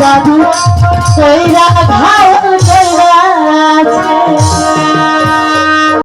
জাদু কইরা ঘায়ল কইরা ঘায়ল